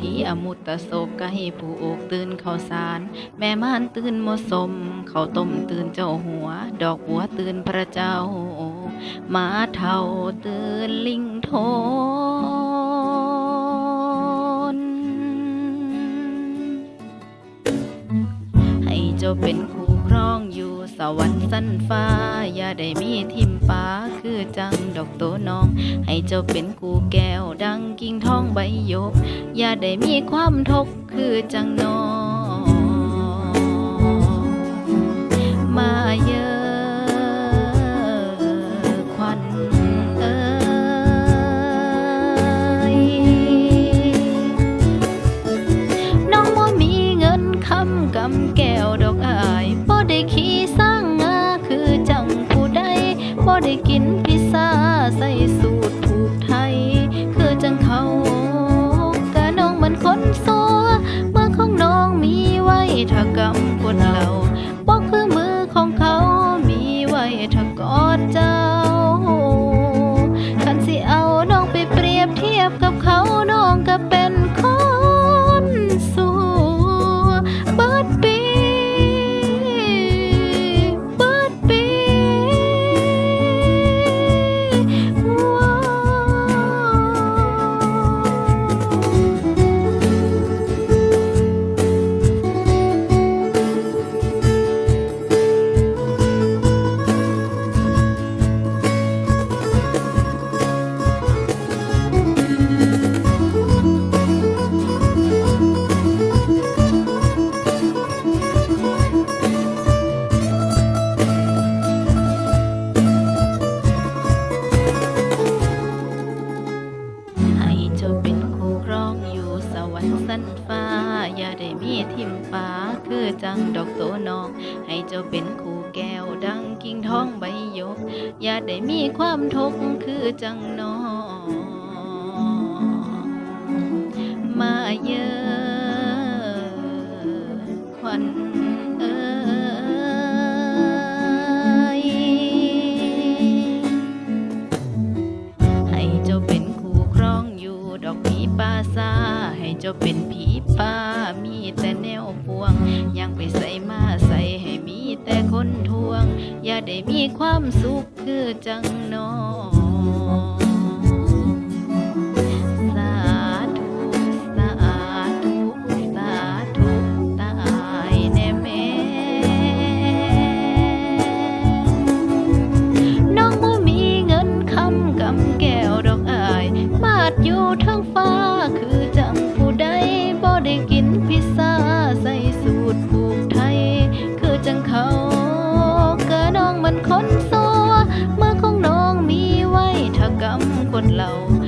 ดีมือมุตตะโศกก็ให้ผู้อกตื่นเข้าสาร แม่ม่านตื่นมสม เขาต้มตื่นเจ้าหัว ดอกบัวตื่นพระเจ้าหมาเท่าตื่นลิงโทน ให้เจ้าเป็นคู่ครองอยู่สวรรค์สั้นฟ้า อย่าได้มีทิมฟ้า คือจังดอกโตน้อง ให้เจ้าเป็นกูแก้ว ดังกิ่งทองใบยก อย่าได้มีความทกข์คือจังน้อง มาเยอะควันเอ้ยน้องบ่มีเงินคำกำแก้วดอกอายบ่ได้ขี่สร้างงาคือจังผู้ใดบ่ได้กิน กับเขา นฟ้า อย่าได้มีทิมฟ้าคือจังดอกโตนอง ให้เจ้าเป็นคู่แก้วดังกิ่งทองใบยก อย่าได้มีความทุกข์คือจังนองมาเยอะ เป็นผีป่ามีแต่แนวพวง ยังไปใส่มาใส่ให้มีแต่คนทวง อย่าได้มีความสุขคือจังน้อง low.